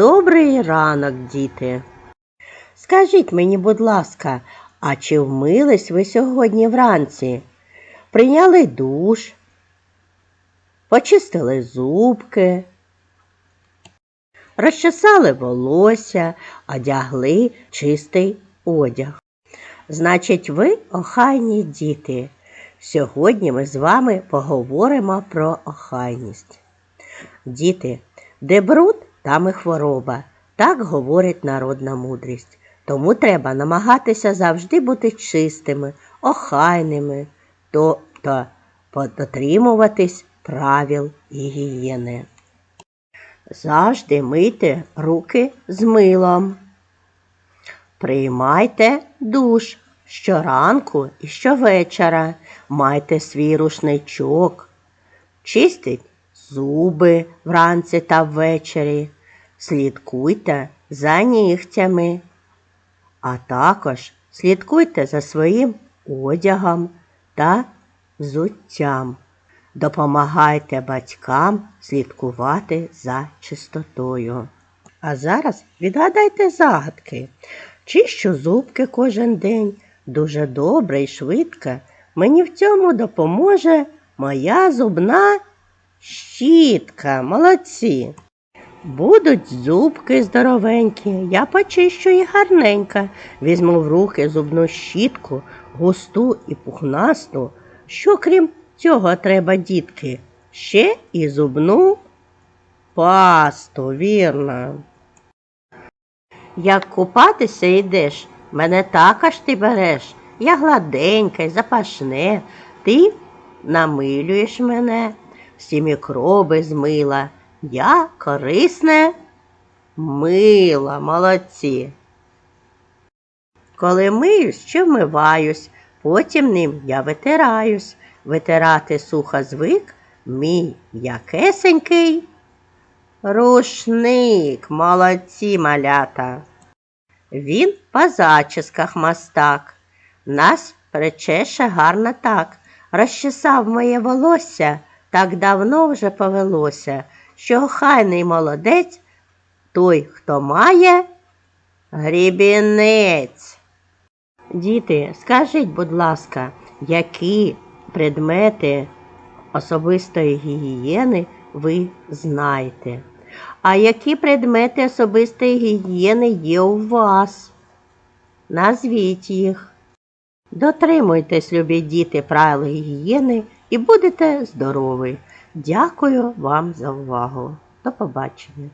Добрий ранок, діти. Скажіть мені, будь ласка, а чи вмились ви сьогодні вранці? Прийняли душ, почистили зубки, розчесали волосся, одягли чистий одяг. Значить, ви охайні діти. Сьогодні ми з вами поговоримо про охайність. Діти, де бруд, там і хвороба. Так говорить народна мудрість. Тому треба намагатися завжди бути чистими, охайними, тобто дотримуватись правил гігієни. Завжди мийте руки з милом. Приймайте душ щоранку і щовечора. Майте свій рушничок. Чистіть зуби вранці та ввечері. Слідкуйте за нігтями. А також слідкуйте за своїм одягом та взуттям. Допомагайте батькам слідкувати за чистотою. А зараз відгадайте загадки. Чищу зубки кожен день. Дуже добре і швидко. Мені в цьому допоможе моя зубна щітка. Молодці. Будуть зубки здоровенькі, я почищу їх гарненько. Візьму в руки зубну щітку, густу і пухнасту. Що крім цього треба, дітки? Ще і зубну пасту, вірно. Як купатися йдеш, мене також ти береш. Я гладенька й запашне, ти намилюєш мене, всі мікроби змила. Я корисне мила, молодці. Коли миюсь, чи вмиваюсь, потім ним я витираюсь. Витирати сухо звик мій якесенький рушник, молодці малята. Він по зачісках мастак, нас причеше гарно так, розчесав моє волосся, так давно вже повелося, що охайний молодець той, хто має грібінець. Діти, скажіть, будь ласка, які предмети особистої гігієни ви знаєте? А які предмети особистої гігієни є у вас? Назвіть їх. Дотримуйтесь, любі діти, правил гігієни і будете здорові. Дякую вам за увагу. До побачення.